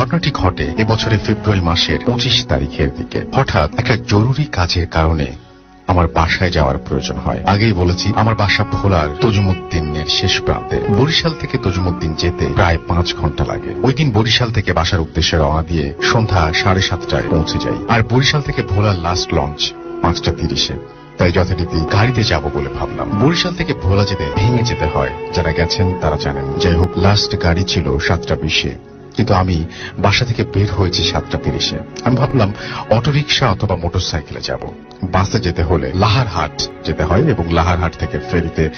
ঘটনাটি ঘটে এবছরের ফেব্রুয়ারি মাসের পঁচিশ তারিখের দিকে। হঠাৎ একটা জরুরি কাজের কারণে আমার বাসায় যাওয়ার প্রয়োজন হয়। আগেই বলেছি, আমার বাসা ভোলার তজুমুদ্দিনের শেষ প্রান্তে। বরিশাল থেকে তজুমুদ্দিন যেতে প্রায় পাঁচ ঘণ্টা লাগে। ওই দিন বরিশাল থেকে বাসার উদ্দেশ্যে রওনা দিয়ে সন্ধ্যা সাড়ে সাতটায় পৌঁছে যাই। আর বরিশাল থেকে ভোলার লাস্ট লঞ্চ পাঁচটা তিরিশে। তাই যথারীতি গাড়িতে যাব বলে ভাবলাম। বরিশাল থেকে ভোলা যেতে ভেঙে যেতে হয়। যারা গেছেন তারা জানেন। যাই হোক লাস্ট গাড়ি ছিল সাতটা বিশে। কিন্তু আমি বাসা থেকে বের হয়েছি সাতটা তিরিশে। আমি ভাবলাম, অটোরিকশা অথবা মোটর সাইকেলে যাব। বাসে যেতে হলে লাহারহাট যেতে হয় এবং লাহারহাট থেকে ফেরিতে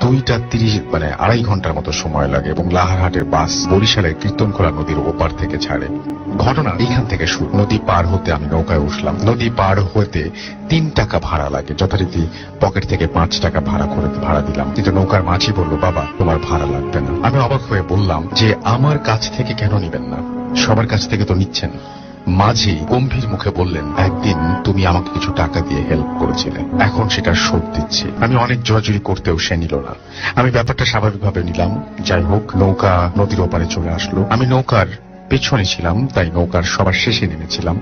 দুইটা তিরিশ মানে আড়াই ঘণ্টার মতো সময় লাগে এবং লাহারহাটের বাস বরিশালের কীর্তনখোলা নদীর ওপার থেকে ছাড়ে। ঘটনা এখান থেকে শুরু। নদী পার হতে আমি নৌকায় উঠলাম। নদী পার হতে তিন টাকা ভাড়া লাগে। যথারীতি পকেট থেকে পাঁচ টাকা ভাড়া করে ভাড়া দিলাম। কিন্তু নৌকার মাঝি বলল, বাবা, তোমার ভাড়া লাগবে না। আমি অবাক হয়ে বললাম যে, আমার কাছ থেকে কেন নিবেন না। সবার কাছ থেকে তো নিচ্ছেন। মাঝি গম্ভীর মুখে বললেন, একদিন তুমি আমাকে কিছু টাকা দিয়ে হেল্প করেছিলে। এখন সেটা শোধ দিচ্ছি। আমি অনেক জোরাজুরি করতেও সে নিল না। আমি ব্যাপারটা স্বাভাবিকভাবে নিলাম। যাই হোক, নৌকা নদীর ওপারে চলে আসলো। আমি নৌকার পেছনে ছিলাম, তাই নৌকার সবার শেষে নেমেছিলাম।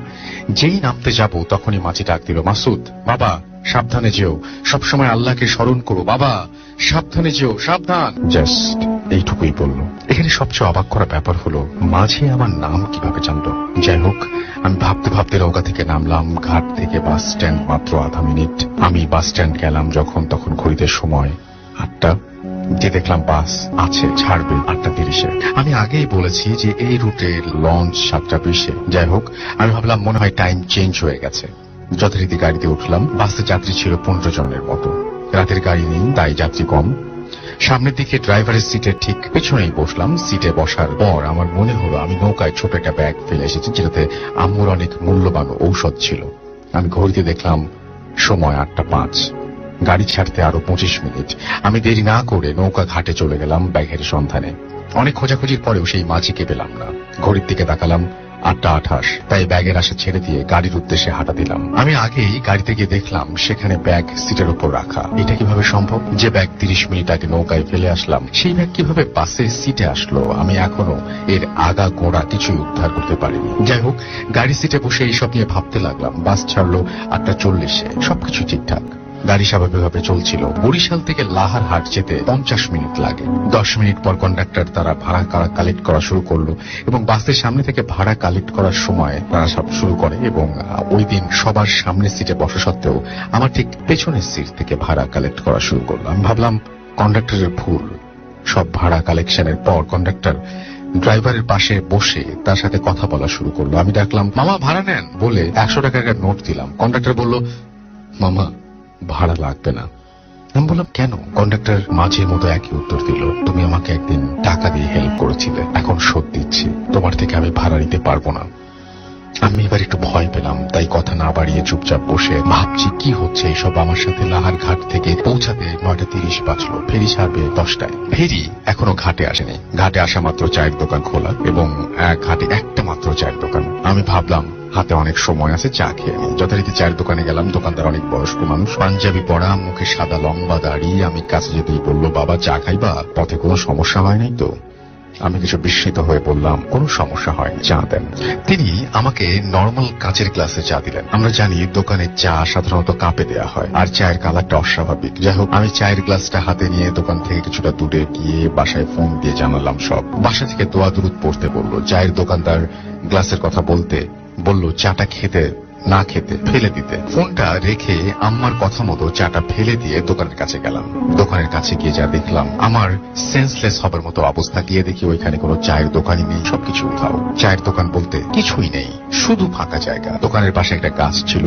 যেই নামতে যাব, তখনই মাঝি ডাক দিল, মাসুদ, বাবা, সাবধানে যেও। সবসময় আল্লাহকে স্মরণ করো। বাবা, সাবধানে যেও, সাবধান। জাস্ট এইটুকুই বলল। এখানে সবচেয়ে অবাক করা ব্যাপার হলো, মাঝে আমার নাম কীভাবে জানলো যাই হোক, আমি ভাবতে ভাবতে নৌকা থেকে নামলাম, ঘাট থেকে বাস স্ট্যান্ড মাত্র আধা মিনিট। আমি বাস স্ট্যান্ড গেলাম যখন, তখন ঘড়িতে সময় আটটা। যে দেখলাম বাস আছে, ছাড়বে আটটা তিরিশে। আমি আগেই বলেছি যে এই রুটের লঞ্চ সাতটা বিশে। যাই হোক, আমি ভাবলাম মনে হয় টাইম চেঞ্জ হয়ে গেছে। যথারীতি গাড়িতে উঠলাম। বাসে যাত্রী ছিল পনেরো জনের মতো। রাতের গাড়ি নেই, তাই যাত্রী কম। সামনের দিকে ড্রাইভারের সিটের ঠিক পেছনেই বসলাম সিটে বসার পর আমার মনে হলো আমি নৌকায় ছোট একটা ব্যাগ ফেলে এসেছি যেটাতে আম্মুর অনেক মূল্যবান ঔষধ ছিল। আমি ঘড়িতে দেখলাম, সময় আটটা পাঁচ। গাড়ি ছাড়তে আরও পঁচিশ মিনিট। আমি দেরি না করে নৌকা ঘাটে চলে গেলাম ব্যাগের সন্ধানে। অনেক খোঁজাখুঁজির পরেও সেই মাঝিকে পেলাম না। ঘড়ির দিকে তাকালাম আটটা আঠাশ। তাই ব্যাগের আশা ছেড়ে দিয়ে গাড়ির উদ্দেশ্যে হাঁটা দিলাম। আমি আগেই গাড়িতে গিয়ে দেখলাম সেখানে ব্যাগ সিটের উপর রাখা। এটা কীভাবে সম্ভব? যে ব্যাগ তিরিশ মিনিট আগে নৌকায় ফেলে আসলাম, সেই ব্যাগ কীভাবে বাসের সিটে আসলো, আমি এখনও এর আগা গোড়া কিছুই উদ্ধার করতে পারিনি। যাই হোক, গাড়ি সিটে বসে এইসব নিয়ে ভাবতে লাগলাম। বাস ছাড়লো আটটা চল্লিশে। সবকিছু ঠিকঠাক। গাড়ি স্বাভাবিকভাবে চলছিল। বরিশাল থেকে লাহার হাট যেতে পঞ্চাশ মিনিট লাগে। দশ মিনিট পর কন্ডাক্টর তারা ভাড়া কালেক্ট করা শুরু করল এবং বাসের সামনে থেকে ভাড়া কালেক্ট করার সময় তারা সব শুরু করে এবং ওই দিন সবার সামনের সিটে বসা সত্ত্বেও আমার ঠিক পেছনের সিট থেকে ভাড়া কালেক্ট করা শুরু করল। আমি ভাবলাম, কন্ডাক্টরের ভুল। সব ভাড়া কালেকশনের পর কন্ডাক্টর ড্রাইভারের পাশে বসে তার সাথে কথা বলা শুরু করল। আমি ডাকলাম, মামা, ভাড়া নেন। বলে একশো টাকার একটা নোট দিলাম। কন্ডাক্টর বলল, মামা ভাড়া লাগবে না। আমি বললাম, কেন? কন্ডাক্টর মাঝের মতো একই উত্তর দিল, তুমি আমাকে একদিন টাকা দিয়ে হেল্প করেছিলে। এখন শোধ দিচ্ছি। তোমার থেকে আমি ভাড়া নিতে পারব না। আমি এবার একটু ভয় পেলাম, তাই কথা না বাড়িয়ে চুপচাপ বসে ভাবছি, কি হচ্ছে এইসব আমার সাথে লাহার ঘাট থেকে পৌঁছাতে? নয়টা তিরিশ বাজলো। ফেরি ছাড়বে দশটায়। ফেরি এখনও ঘাটে আসেনি। ঘাটে আসা মাত্র চায়ের দোকান খোলা এবং এক ঘাটে একটা মাত্র চায়ের দোকান। আমি ভাবলাম হাতে অনেক সময় আছে, চা খেয়ে নিই যথারীতি চায়ের দোকানে গেলাম, দোকানদার অনেক বয়স্ক মানুষ। পাঞ্জাবি পরা, মুখে সাদা লম্বা দাড়ি, আমি কাছে যেতেই বলল, বাবা, চা খাইবা? পথে কোনো সমস্যা হয় নাই তো? আমি কিছু বিস্মিত হয়ে বললাম, কোনো সমস্যা হয়নি, চা দেন। তিনি আমাকে নর্মাল কাঁচের গ্লাসে চা দিলেন। আমরা জানি দোকানের চা সাধারণত কাপে দেয়া হয়, আর চায়ের কালারটা অস্বাভাবিক। যাই হোক, আমি চায়ের গ্লাসটা হাতে নিয়ে দোকান থেকে কিছুটা দূরে গিয়ে বাসায় ফোন দিয়ে জানালাম সব। বাসা থেকে দোয়া দুরুদ পড়তে বলল, চায়ের দোকানদার গ্লাসের কথা বলতে বলল, চাটা খেতে, না খেতে, ফেলে দিতে। ফোনটা রেখে আম্মার কথা মতো চাটা ফেলে দিয়ে দোকানের কাছে গেলাম। দোকানের কাছে গিয়ে যা দেখলাম, আমার সেন্সলেস হবার মতো অবস্থা। গিয়ে দেখি ওইখানে কোনো চায়ের দোকানই নেই। সবকিছু উঠাও চায়ের দোকান বলতে কিছুই নেই, শুধু ফাঁকা জায়গা। দোকানের পাশে একটা গাছ ছিল,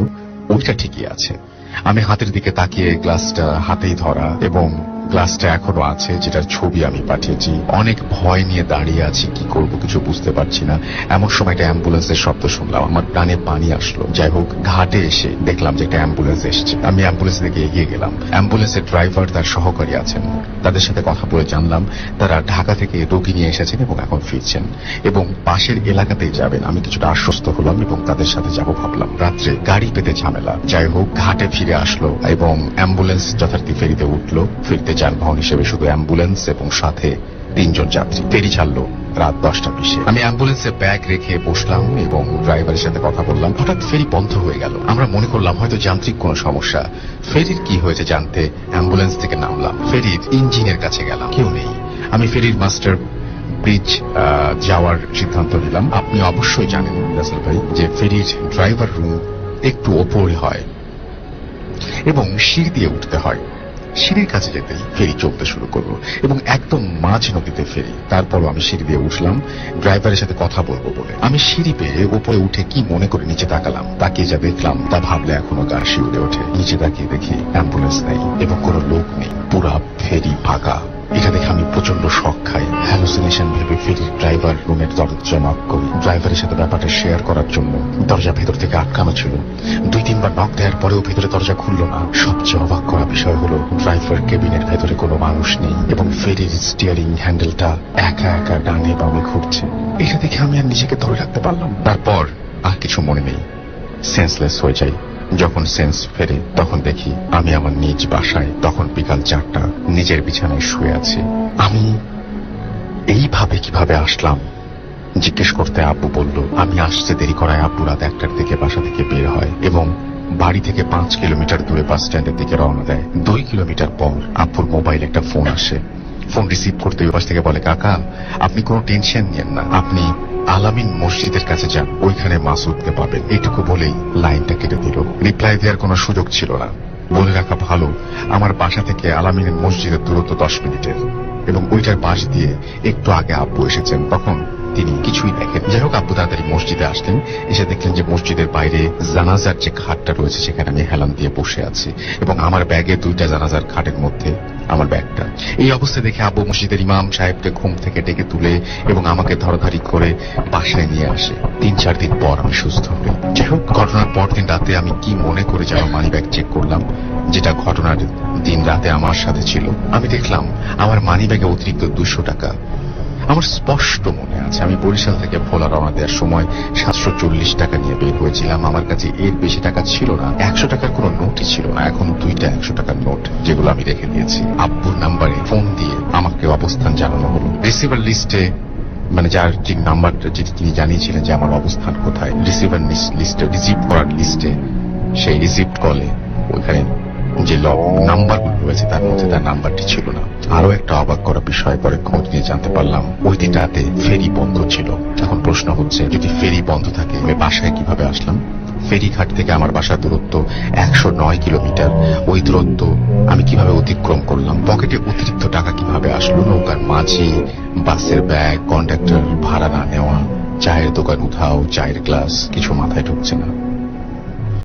ওইটা ঠিকই আছে। আমি হাতের দিকে তাকিয়ে গ্লাসটা হাতেই ধরা এবং গ্লাসটা এখনও আছে, যেটার ছবি আমি পাঠিয়েছি। অনেক ভয় নিয়ে দাঁড়িয়ে আছি, কি করব কিছু বুঝতে পারছি না। এমন সময় একটা অ্যাম্বুলেন্সের শব্দ শুনলাম, আমার প্রাণে পানি আসলো। যাই হোক, ঘাটে এসে দেখলাম যে একটা অ্যাম্বুলেন্স এসছে। আমি অ্যাম্বুলেন্স থেকে এগিয়ে গেলাম। অ্যাম্বুলেন্সের ড্রাইভার তার সহকারী আছেন। তাদের সাথে কথা বলে জানলাম, তারা ঢাকা থেকে রোগী নিয়ে এসেছেন এবং এখন ফিরছেন। এবং পাশের এলাকাতেই যাবেন। আমি কিছুটা আশ্বস্ত হলাম এবং তাদের সাথে যাব ভাবলাম। রাত্রে গাড়ি পেতে ঝামেলা। যাই হোক, ঘাটে ফিরে আসলো এবং অ্যাম্বুলেন্স যথারীতি ফেরিতে উঠল। ফিরতে যানবাহন হিসেবে শুধু অ্যাম্বুলেন্স এবং সাথে তিনজন যাত্রী। ফেরি ছাড়লো রাত দশটা বিশে। আমি অ্যাম্বুলেন্সে ব্যাগ রেখে বসলাম এবং ড্রাইভারের সাথে কথা বললাম। হঠাৎ ফেরি বন্ধ হয়ে গেল। আমরা মনে করলাম হয়তো যান্ত্রিক কোনো সমস্যা। ফেরির কি হয়েছে জানতে অ্যাম্বুলেন্স থেকে নামলাম। ফেরির ইঞ্জিনের কাছে গেলাম। কেউ নেই। আমি ফেরির মাস্টার ব্রিজ যাওয়ার সিদ্ধান্ত নিলাম। আপনি অবশ্যই জানেন, রাসেল ভাই, যে ফেরির ড্রাইভার রুম একটু ওপরে হয় এবং সিঁড়ি দিয়ে উঠতে হয়। সিঁড়ির কাছে যেতেই ফেরি চলতে শুরু করল এবং একদম মাঝ নদীতে ফেরি। তারপরও আমি সিঁড়ি দিয়ে উঠলাম, ড্রাইভারের সাথে কথা বলব বলে। আমি সিঁড়ি পেয়ে উপরে উঠে কি মনে করে নিচে তাকালাম, তাকিয়ে যা দেখলাম তা ভাবলে এখনও গা শিউরে ওঠে। নিচে তাকিয়ে দেখি অ্যাম্বুলেন্স নেই এবং কোনো লোক নেই। পুরা ফেরি ফাঁকা। এটা দেখে আমি প্রচণ্ড শখ খাই। হ্যালুসিনেশন ভেবে ফেরির ড্রাইভার রুমের দরজা নক করি। ড্রাইভারের সাথে ব্যাপারটা শেয়ার করার জন্য দরজা ভেতর থেকে আটকানো ছিল। দুই তিনবার নক দেওয়ার পরেও ভেতরে দরজা খুললো না। সবচেয়ে অবাক করা বিষয় হলো, ড্রাইভার কেবিনের ভেতরে কোনো মানুষ নেই এবং ফেরির স্টিয়ারিং হ্যান্ডেলটা একা একা ডানে বামে ঘুরছে। এটা দেখে আমি আর নিজেকে ধরে রাখতে পারলাম তারপর আর কিছু মনে নেই। সেন্সলেস হয়ে যাই। যখন সেন্স ফেরে, তখন দেখি আমি আমার নিজ বাসায় তখন বিকাল চারটা নিজের বিছানায় শুয়ে আছি। আমি এইভাবে কীভাবে আসলাম? জিজ্ঞেস করতে আব্বু বলল, আমি আসতে দেরি করায় আব্বু রাত একটার দিকে বাসা থেকে বের হয় এবং বাড়ি থেকে পাঁচ কিলোমিটার দূরে বাস স্ট্যান্ডের দিকে রওনা দেয়। দুই কিলোমিটার পর আব্বুর মোবাইল একটা ফোন আসে। ফোন রিসিভ করতে ওই থেকে বলে, কাকা, আপনি কোনো টেনশন নিয়েন না। আপনি আলামিন মসজিদের কাছে যান। ওইখানে মাসুদকে পাবেন। এইটুকু বলেই লাইনটা কেটে দিল। রিপ্লাই দেওয়ার কোনো সুযোগ ছিল না। বলে রাখা ভালো, আমার বাসা থেকে আলামিনের মসজিদের দূরত্ব দশ মিনিটের। এবং ওইটার পাশ দিয়ে একটু আগে আব্বু এসেছেন। তখন তিনি কিছুই দেখেন যাই হোক আব্বু তাড়াতাড়ি মসজিদে আসলেন এসে দেখলেন যে মসজিদের বাইরে জানাজার যে খাটটা রয়েছে, সেখানে আমি হেলান দিয়ে বসে আছি এবং আমার ব্যাগে দুইটা জানাজার খাটের মধ্যে আমার ব্যাগটা। এই অবস্থা দেখে আব্বু মসজিদের ইমাম সাহেবকে ঘুম থেকে ডেকে তুলে এবং আমাকে ধরাধারি করে বাসায় নিয়ে আসে। তিন, চার দিন পর আমি সুস্থ হই। যাই হোক ঘটনার পর দিন রাতে আমি কি মনে করে যেন মানি ব্যাগ চেক করলাম, যেটা ঘটনার দিন রাতে আমার সাথে ছিল। আমি দেখলাম, আমার মানি ব্যাগে অতিরিক্ত দুশো টাকা। আমার স্পষ্ট মনে আছে। আমি বরিশাল থেকে ভোলা রওনা দেওয়ার সময় সাতশো চল্লিশ টাকা নিয়ে বের হয়েছিলাম। আমার কাছে এর বেশি টাকা ছিল না। একশো টাকার কোনো নোটই ছিল না। এখন দুইটা একশো টাকার নোট যেগুলো আমি রেখে দিয়েছি। আব্বুর নাম্বারে ফোন দিয়ে আমাকে অবস্থান জানানো হলো। রিসিভার লিস্টে মানে যার যে নাম্বারটা যেটি তিনি জানিয়েছিলেন যে আমার অবস্থান কোথায়, রিসিভার লিস্টে, রিসিভ করার লিস্টে, সেই রিসিভড কলে ওইখানে যে নাম্বারগুলো রয়েছে, তার মধ্যে তার নাম্বারটি ছিল না। আরও একটা অবাক করা বিষয়, পরে খোঁজ নিয়ে জানতে পারলাম, ওই দিন রাতে ফেরি বন্ধ ছিল। এখন প্রশ্ন হচ্ছে, যদি ফেরি বন্ধ থাকে, আমি বাসায় কীভাবে আসলাম? ফেরিঘাট থেকে আমার বাসার দূরত্ব একশো নয় কিলোমিটার। ওই দূরত্ব আমি কীভাবে অতিক্রম করলাম? পকেটে অতিরিক্ত টাকা কীভাবে আসলো? নৌকার মাঝি, বাসের ব্যাগ কন্ডাক্টর ভাড়া না নেওয়া, চায়ের দোকান উঠাও চায়ের গ্লাস, কিছু মাথায় ঢুকছে না।